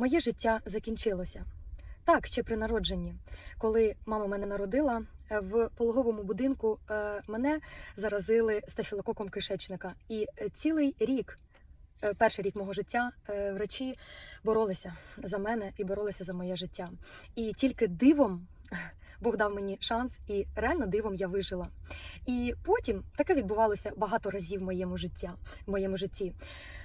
Моє життя закінчилося. Так, ще при народженні. Коли мама мене народила, е, в пологовому будинку е, мене заразили стафілококом кишечника. І е, цілий рік, перший рік мого життя, врачі боролися за мене і боролися за моє життя. І тільки дивом Бог дав мені шанс, і реально дивом я вижила. І потім таке відбувалося багато разів в моєму життя. В моєму житті.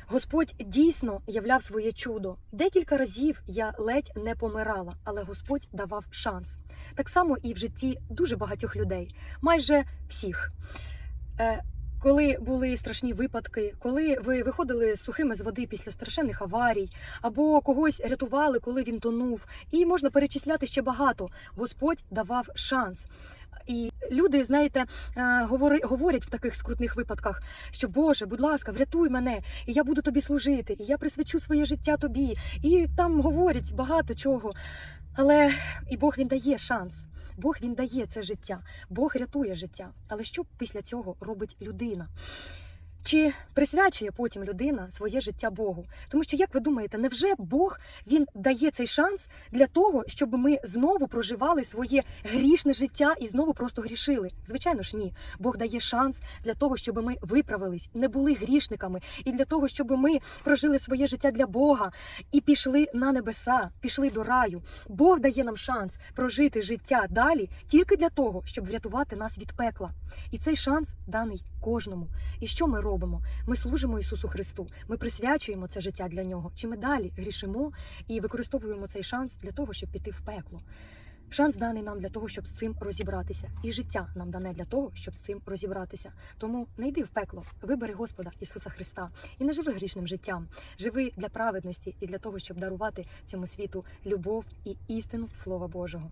Господь дійсно являв своє чудо. Декілька разів я ледь не помирала, але Господь давав шанс. Так само і в житті дуже багатьох людей, майже всіх. Коли були страшні випадки, коли ви виходили сухими з води після страшенних аварій, або когось рятували, коли він тонув, і можна перечисляти ще багато. Господь давав шанс. І люди, знаєте, е, говорять в таких скрутних випадках, що Боже, будь ласка, врятуй мене, і я буду тобі служити, і я присвячу своє життя тобі. І там говорять багато чого. Але і Бог він дає шанс. Бог він дає це життя, Бог рятує життя. Але що після цього робить людина? Чи присвячує потім людина своє життя Богу? Тому що, як ви думаєте, невже Бог він дає цей шанс для того, щоб ми знову проживали своє грішне життя і знову просто грішили? Звичайно ж, ні. Бог дає шанс для того, щоб ми виправились, не були грішниками, і для того, щоб ми прожили своє життя для Бога і пішли на небеса, пішли до раю. Бог дає нам шанс прожити життя далі тільки для того, щоб врятувати нас від пекла. І цей шанс даний кожному. І що ми робимо? Ми служимо Ісусу Христу, ми присвячуємо це життя для нього. Чи ми далі грішимо і використовуємо цей шанс для того, щоб піти в пекло? Шанс даний нам для того, щоб з цим розібратися, і життя нам дане для того, щоб з цим розібратися. Тому не йди в пекло, вибери Господа Ісуса Христа і не живи грішним життям. Живи для праведності і для того, щоб дарувати цьому світу любов і істину Слова Божого.